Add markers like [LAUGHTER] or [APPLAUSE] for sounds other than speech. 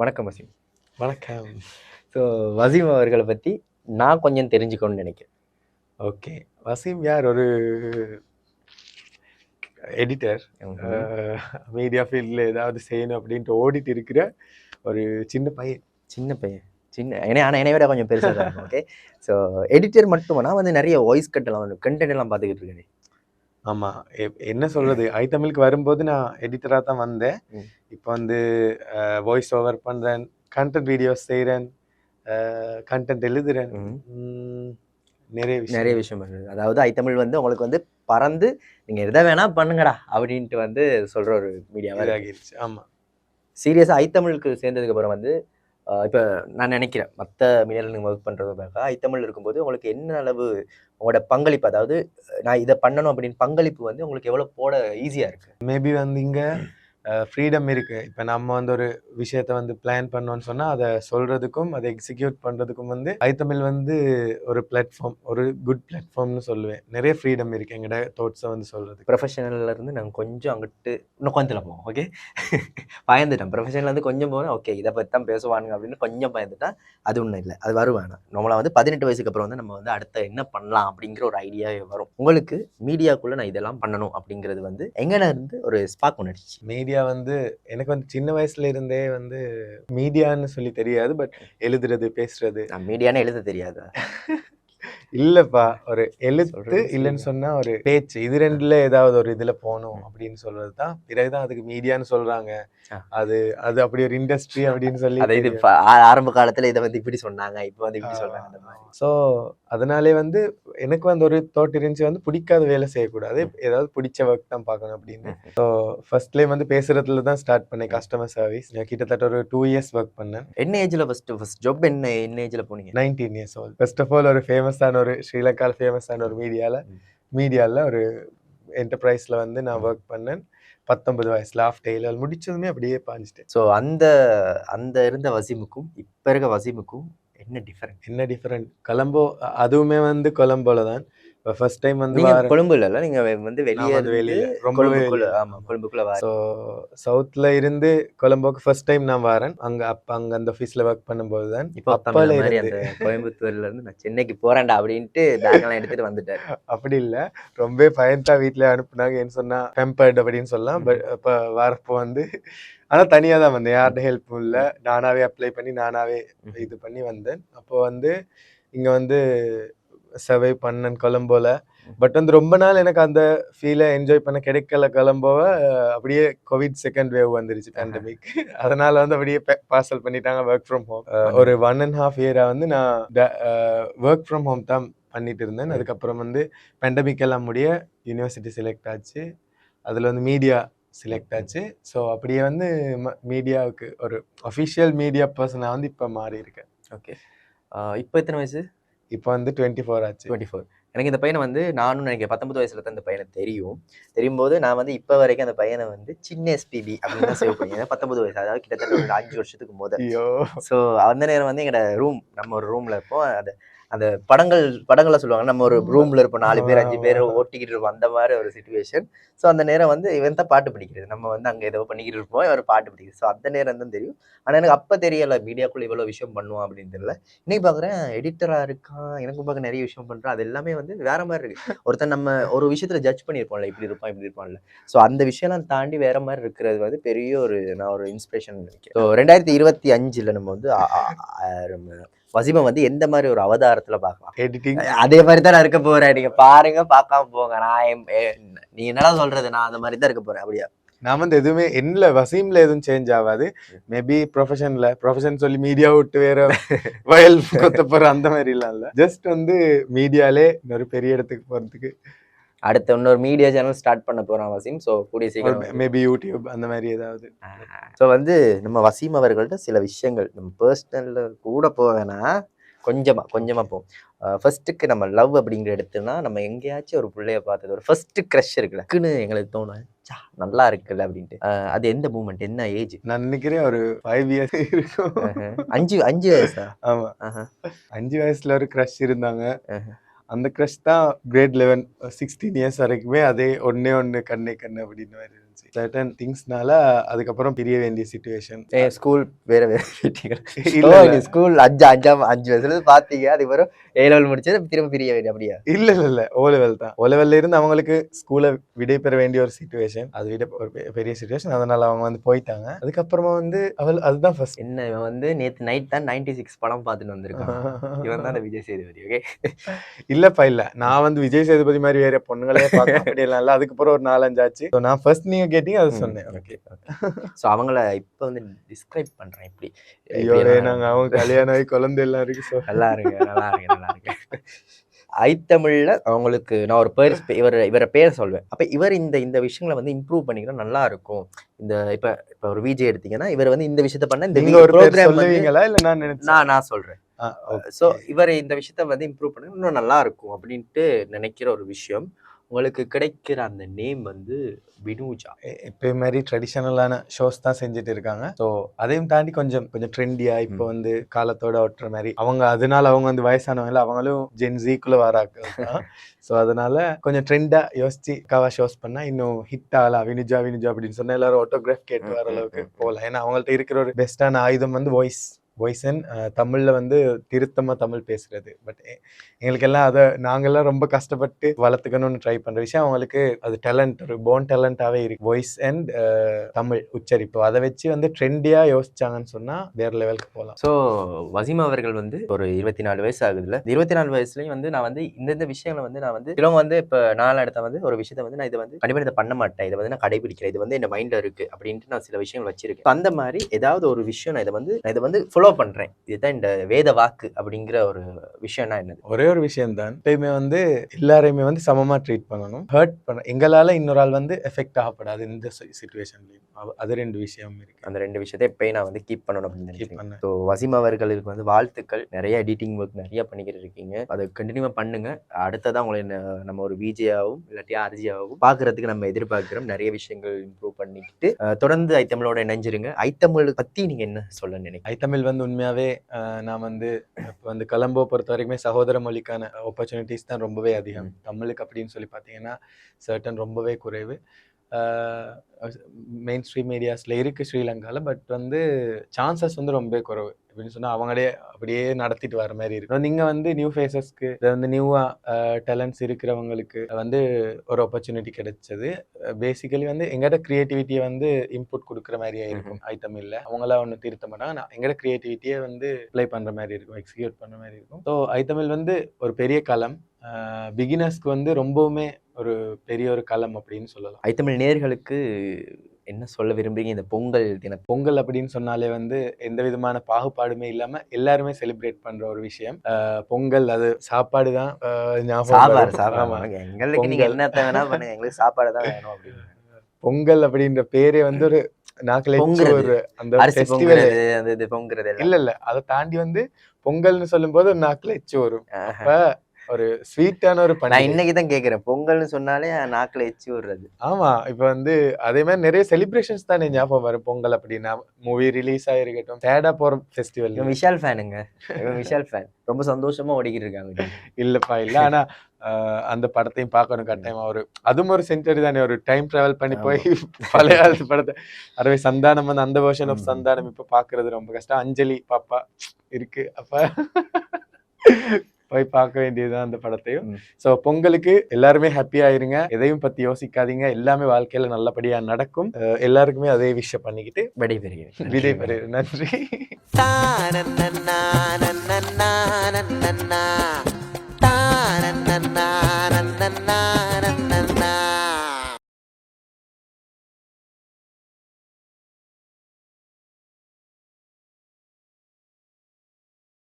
வணக்கம் வசீம். வணக்கம். ஸோ வசீம் அவர்களை பற்றி நான் கொஞ்சம் தெரிஞ்சுக்கணும்னு நினைக்கிறேன். ஓகே வசீம் யார்? ஒரு எடிட்டர் மீடியா ஃபீல்டில் ஏதாவது செய்யணும் அப்படின்ட்டு ஓடிட்டு இருக்கிற ஒரு சின்ன பையன். சின்ன பையன். சின்ன ஏன்னா ஆனால் என்னை விட கொஞ்சம் பெருசாக தான் ஓகே ஸோ எடிட்டர் மட்டுமனா வந்து நிறைய வாய்ஸ் கட்டெல்லாம் கண்டென்ட் எல்லாம் பார்த்துக்கிட்டு இருக்கேன். ஆமாம் என்ன சொல்கிறது [LAUGHS] ஐ தமிழுக்கு வரும்போது நான் எடிட்டராக தான் வந்தேன். இப்போ வந்து வாய்ஸ் ஓவர் பண்ணுறேன் கண்டென்ட் வீடியோஸ் செய்கிறேன் கண்டென்ட் எழுதுறேன். நிறைய விஷயம். நிறைய விஷயம் பண்ணுது. அதாவது ஐத்தமிழ் வந்து உங்களுக்கு வந்து பறந்து நீங்கள் எதை வேணா பண்ணுங்கடா அப்படின்ட்டு வந்து சொல்கிற ஒரு மீடியாவாக இதாகிருச்சு. ஆமாம் சீரியஸாக ஐத்தமிழுக்கு சேர்ந்ததுக்கு அப்புறம் வந்து இப்போ நான் நினைக்கிறேன் மற்ற மீடியாவில் நீங்கள் ஒர்க் பண்ணுறதுக்காக பார்க்க ஐத்தமிழ் இருக்கும்போது உங்களுக்கு என்ன அளவு உங்களோட பங்களிப்பு அதாவது நான் இதை பண்ணணும் அப்படின்னு பங்களிப்பு வந்து உங்களுக்கு எவ்வளோ போட ஈஸியாக இருக்குது மேபி வந்து இங்கே ஃப்ரீடம் இருக்கு. இப்போ நம்ம வந்து ஒரு விஷயத்த வந்து பிளான் பண்ணோம்னு சொன்னால் அதை சொல்றதுக்கும் அதை எக்ஸிக்யூட் பண்ணுறதுக்கும் வந்து ஐத்தமிழ் வந்து ஒரு பிளாட்ஃபார்ம் ஒரு குட் பிளாட்ஃபார்ம்னு சொல்லுவேன். நிறைய ஃப்ரீடம் இருக்கு. எங்கட தோட்ஸை வந்து சொல்றதுக்கு. ப்ரொஃபஷனல்ல இருந்து நாங்கள் கொஞ்சம் அங்கிட்டு இன்னும் கொஞ்சத்தில் போவோம் ஓகே பயந்துட்டேன் ப்ரொஃபஷனல் வந்து கொஞ்சம் போனால் ஓகே இதை பற்றி தான் பேசுவானுங்க அப்படின்னு கொஞ்சம் பயந்துட்டா அது ஒன்றும் இல்லை. அது வரும் வேணாம் நம்மளா வந்து பதினெட்டு வயசுக்கு அப்புறம் வந்து நம்ம வந்து அடுத்த என்ன பண்ணலாம் அப்படிங்கிற ஒரு ஐடியாவே வரும். உங்களுக்கு மீடியாக்குள்ளே நான் இதெல்லாம் பண்ணணும் அப்படிங்கிறது வந்து எங்கே இருந்து ஒரு ஸ்பாக் ஒன்று மீடியா வந்து எனக்கு வந்து சின்ன வயசுல இருந்தே வந்து மீடியான்னு சொல்லி தெரியாது பட் எழுதுறது பேசுறது. மீடியான்னு எழுத தெரியாது? [LAUGHS] இல்லப்பா ஒரு எழுத்து இல்லைன்னு. சொன்னா ஒரு பேச்சு இது ரெண்டுல ஏதாவது ஒரு இதுல போகணும் அப்படின்னு சொல்றது தான் பிறகுதான் அதுக்கு மீடியான்னு சொல்றாங்க. அது அது அப்படி ஒரு இண்டஸ்ட்ரி அப்படின்னு சொல்லி அதை இது ஆரம்ப காலத்துல இதை வந்து இப்படி சொன்னாங்க இப்போ வந்து இப்படி சொல்றாங்க அந்த மாதிரி. ஸோ அதனாலே வந்து எனக்கு வந்து ஒரு தோட் இருந்துச்சு வந்து பிடிக்காத வேலை செய்யக்கூடாது. ஏதாவது பிடிச்ச ஒர்க் தான் பார்க்கணும் அப்படின்னு. ஸோ ஃபர்ஸ்ட்லேயே வந்து பேசுறதுல தான் ஸ்டார்ட் பண்ணேன் கஸ்டமர் சர்வீஸ் கிட்டத்தட்ட ஒரு டூ இயர்ஸ் ஒர்க் பண்ணேன். என்ன ஏஜ்ல ஃபர்ஸ்ட் ஃபர்ஸ்ட் ஜாப் என்ன என்ன ஏஜ்ல போனீங்க? Nineteen years old first of all ஒரு ஃபேமஸான ஒரு ஸ்ரீலங்காவில் ஃபேமஸான ஒரு மீடியாவில். மீடியாவில் ஒரு என்டர்பிரைஸில் வந்து நான் ஒர்க் பண்ணேன். பத்தொன்பது வயசுல ஆஃப் டெய்லர் முடிச்சதுமே அப்படியே பாஞ்சிட்டேன். ஸோ அந்த அந்த இருந்த வசீமுக்கும் இப்ப இருக்க வசீமுக்கும் என்ன டிஃபரெண்ட் என்ன டிஃப்ரெண்ட் கொலம்போ அதுவுமே வந்து கொலம்போல தான் இப்போ ஃபர்ஸ்ட் டைம் வந்து கொழும்பு இல்ல நீங்க வந்து வெளியே இருந்து ரொம்ப கொழும்புக்குள்ள வெளியில. ஆமா கொழும்புக்குள்ள ஸோ சவுத்தில் இருந்து கொலம்போக்கு ஃபர்ஸ்ட் டைம் நான் வரேன். அங்கே அப்போ அங்கே அந்த ஆஃபீஸில் ஒர்க் பண்ணும்போது தான். இப்போ அப்பால இருந்து. கோயம்புத்தூர்ல இருந்து நான் சென்னைக்கு போறேன்டா அப்படின்ட்டு பேக்லாம் எடுத்துட்டு வந்துட்டாரு. [LAUGHS] அப்படி இல்லை. ரொம்ப பயந்தா வீட்டில் அனுப்புனாங்க. என்ன சொன்னா பெம்பர்ட் அப்படின்னு சொல்லலாம். பட் இப்போ வரப்போ வந்து ஆனால் தனியாக தான் வந்தேன். யார்கிட்ட ஹெல்ப்பும் இல்லை. நானாவே அப்ளை பண்ணி நானாவே இது பண்ணி வந்தேன். அப்போ வந்து இங்கே வந்து சர்வை பண்ணேன் கொலம்போல பட் வந்து ரொம்ப நாள் எனக்கு அந்த ஃபீலை என்ஜாய் பண்ண கிடைக்கல கொலம்போவை அப்படியே கோவிட் செகண்ட் வேவ் வந்துருச்சு பேண்டமிக் அதனால வந்து அப்படியே பார்சல் பண்ணிட்டாங்க ஒர்க் ஃப்ரம் ஹோம் ஒரு ஒன் அண்ட் ஹாஃப் இயராக வந்து நான் ஒர்க் ஃப்ரம் ஹோம் தான் பண்ணிட்டு இருந்தேன். அதுக்கப்புறம் வந்து பேண்டமிக் எல்லாம் முடிய யூனிவர்சிட்டி செலக்ட் ஆச்சு. அதில் வந்து மீடியா செலக்ட் ஆச்சு. ஸோ அப்படியே வந்து மீடியாவுக்கு ஒரு அஃபிஷியல் மீடியா பர்சனாக வந்து இப்போ மாறி இருக்கேன் ஓகே இப்போ எத்தனை வயசு? இப்போ வந்து டுவெண்ட்டி ஃபோர் ஆச்சு. டுவெண்ட்டி ஃபோர் எனக்கு இந்த பையனை வந்து நானும் நினைக்கிறேன் பத்தொன்பது வயசுல தான் இந்த பையனை தெரியும். தெரியும் போது நான் வந்து இப்போ வரைக்கும் அந்த பையனை வந்து சின்ன எஸ்பிபி அப்படின்னு சேவ் பண்ணி பத்தொன்பது வயசு அதாவது கிட்டத்தட்ட ஒரு அஞ்சு வருஷத்துக்கு முதல் ஸோ அந்த நேரம் வந்து எங்களோட ரூம் நம்ம ஒரு ரூம்ல இருப்போம். அந்த அந்த படங்கள் படங்கள்ல சொல்லுவாங்க நம்ம ஒரு ரூம்ல இருப்போம் நாலு பேர் அஞ்சு பேர் ஓட்டிக்கிட்டு இருப்போம் அந்த மாதிரி ஒரு சுச்சுவேஷன் ஸோ அந்த நேரம் வந்து இவன் தான் பாட்டு படிக்கிறது நம்ம வந்து அங்கே ஏதோ பண்ணிக்கிட்டு இருப்போம் இவர் பாட்டு படிக்கிறது ஸோ அந்த நேரம் தான் தெரியும் ஆனால் எனக்கு அப்போ தெரியல மீடியாக்குள்ள இவ்வளோ விஷயம் பண்ணுவான் அப்படின்னு தெரியல இன்னைக்கு பார்க்குறேன் எடிட்டராக இருக்கான் எனக்கும் பார்க்க நிறைய விஷயம் பண்ணுறான் அது எல்லாமே வந்து வேற மாதிரி இருக்கு ஒருத்தன் நம்ம ஒரு விஷயத்துல ஜட்ஜ் பண்ணியிருப்போம்ல இப்படி இருப்பான் இப்படி இருப்பான்ல ஸோ அந்த விஷயம்லாம் தாண்டி வேற மாதிரி இருக்கிறது வந்து பெரிய ஒரு நான் ஒரு இன்ஸ்பிரேஷன் நினைக்கிறேன் ஸோ ரெண்டாயிரத்தி இருபத்தி அஞ்சுல நம்ம வந்து வசிமை வந்து எந்த மாதிரி ஒரு அவதாரத்துல பார்க்கலாம்? அதே மாதிரி தான் நான் இருக்க போறேன் நீங்க பாருங்க பார்க்காம போங்க. நான் நீ என்னடா சொல்றது? நான் அந்த மாதிரி தான் இருக்க போறேன் அப்படியா? நான் வந்து எதுவுமே என்ன வசீம்ல எதுவும் சேஞ்ச் ஆகாது. மேபி ப்ரொஃபஷன்ல ப்ரொஃபஷன் சொல்லி மீடியா விட்டு வேற வயல் கொத்த போற அந்த மாதிரி இல்ல. ஜஸ்ட் வந்து மீடியாலே இன்னொரு பெரிய இடத்துக்கு போறதுக்கு அடுத்த இன்னொரு மீடியா சேனல் ஸ்டார்ட் பண்ண போறோம் வசீம். ஸோ கூடிய சீக்கிரம் மேபி யூடியூப் அந்த மாதிரி ஏதாவது. ஸோ வந்து நம்ம வசீம் அவர்கள்ட்ட சில விஷயங்கள் நம்ம பர்சனல்ல கூட போவேனா கொஞ்சமா கொஞ்சமா போவோம் ஃபர்ஸ்ட்டுக்கு நம்ம லவ் அப்படிங்கிற எடுத்துனா நம்ம எங்கேயாச்சும் ஒரு பிள்ளைய பார்த்தது. ஒரு ஃபர்ஸ்ட் க்ரஷ் இருக்குல்ல டக்குன்னு எங்களுக்கு தோணும். "ச்சா, நல்லா இருக்குல்ல அப்படின்ட்டு. அது எந்த மூமெண்ட் என்ன ஏஜ் நான் நினைக்கிறேன் ஒரு ஃபைவ் இயர்ஸ் இருக்கும். அஞ்சு அஞ்சு வயசா? ஆமா. ஆஹா. அஞ்சு வயசுல ஒரு க்ரஷ் இருந்தாங்க. அந்த க்ரஷ் தான் கிரேட் லெவன் சிக்ஸ்டீன் இயர்ஸ் வரைக்குமே அதே ஒன்னே ஒன்று கண்ணே கண்ணு அப்படின்னு மாதிரி இருந்துச்சு. சர்டன் திங்ஸ்னால அதுக்கப்புறம் பிரிய வேண்டிய சுச்சுவேஷன் ஏ ஸ்கூல் வேற வேற இல்ல. ஸ்கூல் அஞ்சு அஞ்சாம் அஞ்சு வயசுல இருந்து பாத்தீங்க. அதுக்கப்புறம் ஏ லெவல் முடிச்சது திரும்ப பிரிய வேண்டிய அப்படியா? இல்ல இல்ல இல்ல. ஓ லெவல் தான். ஓ லெவல்ல இருந்து அவங்களுக்கு ஸ்கூலை விடை பெற வேண்டிய ஒரு சுச்சுவேஷன் அது விட ஒரு பெ- பெரிய சுச்சுவேஷன் அதனால அவங்க வந்து போயிட்டாங்க. அதுக்கப்புறமா வந்து அவள் அதுதான் ஃபர்ஸ்ட் என்ன இவன் வந்து நேத்து நைட் தான் நைன்டி சிக்ஸ் படம் பார்த்துட்டு வந்திருக்கான். [LAUGHS] இவன் தான் அந்த விஜய் சேதுபதி ஓகே இல்லப்பா இல்ல. நான் வந்து விஜய் சேதுபதி மாதிரி வேற பொண்ணுங்களே பார்க்க அப்படியெல்லாம் இல்ல. அதுக்கப்புறம் ஒரு நாலஞ்சு ஆச்சு. நான் ஃபர்ஸ்ட் நீங்க கேட்டீங்க அது சொன்னேன். ஓகே ஸோ அவங்கள இப்போ வந்து டிஸ்கிரைப் பண்றேன் இப்படி. ஐயோ இப்படி எல்லாம் நாங்க அவங்க கல்யாணம் ஆகி குழந்தை எல்லாம் இருக்கு so. நல்லா இருங்க நல்லா இருங்க நல்லா இருங்க. ஐத்தமிழ்ல அவங்களுக்கு நான் ஒரு பேர் இவர் இவரை பேர் சொல்வேன். அப்ப இவர் இந்த இந்த விஷயங்களை வந்து இம்ப்ரூவ் பண்ணிக்கிட்டா நல்லா இருக்கும். இந்த இப்ப இப்ப ஒரு விஜய் எடுத்தீங்கன்னா இவர் வந்து இந்த விஷயத்த பண்ண இந்த ப்ரோக்ராம் இல்ல நான் நான் நான் okay. ஸோ இவர் இந்த விஷயத்த வந்து இம்ப்ரூவ் பண்ண இன்னும் நல்லா இருக்கும் அப்படின்ட்டு நினைக்கிற ஒரு விஷயம். உங்களுக்கு கிடைக்கிற அந்த நேம் வந்து வினூஜா. எப்பயும் மாதிரி ட்ரெடிஷனலான ஷோஸ் தான் செஞ்சுட்டு இருக்காங்க. ஸோ அதையும் தாண்டி கொஞ்சம் கொஞ்சம் ட்ரெண்டியா இப்போ வந்து காலத்தோட ஒட்டுற மாதிரி அவங்க அதனால அவங்க வந்து வயசானவங்க இல்ல, அவங்களும் ஜென்ஸிக்குள்ள வராங்க. [LAUGHS] ஸோ அதனால கொஞ்சம் ட்ரெண்டா யோசிச்சு கவா ஷோஸ் பண்ணா இன்னும் ஹிட் ஆகலாம் வினுஜா வினுஜா அப்படின்னு சொன்னா எல்லாரும் ஆட்டோகிராஃப் கேட்டு வர அளவுக்கு. போகலாம் ஏன்னா அவங்கள்ட்ட இருக்கிற ஒரு பெஸ்டான ஆயுதம் வந்து வாய்ஸ் வாய்ஸ் தமிழில் வந்து திருத்தமாக தமிழ் பேசுகிறது பட் எங்களுக்கெல்லாம் அதை நாங்கள்லாம் ரொம்ப கஷ்டப்பட்டு வளர்த்துக்கணும்னு ட்ரை பண்ணுற விஷயம் அவங்களுக்கு அது டேலண்ட் ஒரு போன் டேலண்ட்டாகவே இருக்கு. வாய்ஸ் அண்ட் தமிழ் உச்சரிப்பு. அதை வச்சு வந்து ட்ரெண்டியாக யோசிச்சாங்கன்னு சொன்னால் வேறு லெவலுக்கு போகலாம் ஸோ வசீம் அவர்கள் வந்து ஒரு இருபத்தி நாலு வயசு ஆகுதுல இருபத்தி நாலு வயசுலேயும் வந்து நான் வந்து இந்தந்த விஷயங்களை வந்து நான் வந்து இவங்க வந்து இப்போ நாலு இடத்த வந்து ஒரு விஷயத்தை வந்து நான் இதை வந்து கண்டிப்பாக இதை பண்ண மாட்டேன். இதை வந்து நான் கடைபிடிக்கிறேன் இது வந்து என் மைண்டில் இருக்குது அப்படின்ட்டு நான் சில விஷயங்கள் வச்சிருக்கேன். அந்த மாதிரி ஏதாவது ஒரு விஷயம் நான் இதை வந்து நான் இதை வந்து ஃபாலோ பண்றேன். இதுதான் இந்த வேத வாக்கு அப்படிங்கிற ஒரு விஷயம்னா என்னது? ஒரே ஒரு விஷயம் தான் எப்பயுமே வந்து எல்லாரையுமே வந்து சமமா ட்ரீட் பண்ணணும். ஹர்ட் பண்ண எங்களால இன்னொரு ஆள் வந்து எஃபெக்ட் ஆகப்படாது இந்த சுச்சுவேஷன்லயும் அது ரெண்டு விஷயம் இருக்கு. அந்த ரெண்டு விஷயத்தை எப்பயும் நான் வந்து கீப் பண்ணணும் அப்படின்னு நினைக்கிறேன். ஸோ வசீம் அவர்களுக்கு வந்து வாழ்த்துக்கள். நிறைய எடிட்டிங் ஒர்க் நிறைய பண்ணிக்கிட்டு இருக்கீங்க அதை கண்டினியூவாக பண்ணுங்க. அடுத்ததான் உங்களை நம்ம ஒரு விஜயாவும் இல்லாட்டி ஆர்ஜியாவும் பார்க்கறதுக்கு நம்ம எதிர்பார்க்கிறோம். நிறைய விஷயங்கள் இம்ப்ரூவ் பண்ணிக்கிட்டு தொடர்ந்து ஐத்தமிழோட இணைஞ்சிருங்க. ஐத்தமிழ் பத்தி நீங்க என்ன சொல்ல நினைக்கிறீங்க? ஐத்தமிழ் வந்து உண்மையாவே அஹ், நான் வந்து இப்போ வந்து கொலம்போ பொறுத்த வரைக்குமே சகோதர மொழிக்கான ஆப்பர்ச்சுனிட்டிஸ் தான் ரொம்பவே அதிகம். தமிழுக்கு அப்படின்னு சொல்லி பார்த்தீங்கன்னா சர்டன் ரொம்பவே குறைவு. மெயின் ஸ்ட்ரீம் ஏரியாஸில் இருக்குது ஸ்ரீலங்காவில் பட் வந்து சான்சஸ் வந்து ரொம்பவே குறைவு. அப்படின்னு சொன்னால் அவங்களே அப்படியே நடத்திட்டு வர மாதிரி இருக்கு. நீங்கள் வந்து நியூ ஃபேஸஸ்க்கு இதை வந்து நியூவாக டேலண்ட்ஸ் இருக்கிறவங்களுக்கு வந்து ஒரு ஆப்பர்ச்சுனிட்டி கிடைச்சது. பேசிக்கலி வந்து எங்கள்கிட்ட க்ரியேட்டிவிட்டியை வந்து இன்புட் கொடுக்குற மாதிரியே இருக்கும். ஐ தமிழில் அவங்களாம் ஒன்றும் திருத்த மாட்டாங்க. நான் எங்கள்கிட்ட க்ரியேட்டிவிட்டியை வந்து ப்ளே பண்ணுற மாதிரி இருக்கும் எக்ஸிக்யூட் பண்ணுற மாதிரி இருக்கும். ஸோ ஐ தமிழ் வந்து ஒரு பெரிய களம் பிகினர்ஸ்க்கு வந்து ரொம்பவுமே ஒரு பெரிய ஒரு களம் அப்படின்னு சொல்லலாம். ஐத்தமிழ் நேர்களுக்கு என்ன சொல்ல விரும்புறீங்க? இந்த பொங்கல் தினம் பொங்கல் அப்படின்னு சொன்னாலே வந்து எந்த விதமான பாகுபாடுமே இல்லாம எல்லாருமே செலிப்ரேட் பண்ற ஒரு விஷயம். பொங்கல் அது சாப்பாடு தான் எங்களுக்கு சாப்பாடு தான் வேணும் அப்படின்னு. பொங்கல் அப்படின்ற பேரே வந்து ஒரு நாக்குல. ஒரு அந்த ஃபெஸ்டிவல் இது பொங்குறது. இல்ல இல்ல. அதை தாண்டி வந்து பொங்கல்னு சொல்லும்போது ஒரு நாக்குல எச்சு வரும். அப்ப ஒரு ஸ்வீட்டான ஒரு நான் இன்னைக்கு தான் கேக்குறேன். பொங்கல்னு சொன்னாலே நாக்குல எச்சி விடுறது. ஆமா இப்ப வந்து அதே மாதிரி நிறைய செலிப்ரேஷன்ஸ் தானே ஞாபகம் வரும். பொங்கல் அப்படின்னா மூவி ரிலீஸ் ஆயிருக்கட்டும் சேடா போற ஃபெஸ்டிவல் விஷால் ஃபேனுங்க. விஷால் ஃபேன். ரொம்ப சந்தோஷமா ஓடிக்கிட்டு இருக்காங்க இல்லப்பா இல்ல. ஆனா ஆஹ் அந்த படத்தையும் பார்க்கணும் கட்டாயமா. ஒரு அதுவும் ஒரு சென்ச்சரி தானே. ஒரு டைம் டிராவல் பண்ணி போய் பழைய காலத்து படத்தை. அறவே சந்தானம் வந்து அந்த வெர்ஷன் ஆஃப். சந்தானம். இப்ப பாக்குறது ரொம்ப கஷ்டம். அஞ்சலி பாப்பா இருக்கு. அப்ப போய் பார்க்க வேண்டியதுதான் அந்த படத்தையும். சோ பொங்கலுக்கு எல்லாருமே ஹாப்பியா இருங்க எதையும் பத்தி யோசிக்காதீங்க. எல்லாமே வாழ்க்கையில நல்லபடியா நடக்கும். எல்லாருக்குமே அதே விஷயம் பண்ணிக்கிட்டு விடைபெறுகிறேன். விடை பெறு நன்றி. [LAUGHS]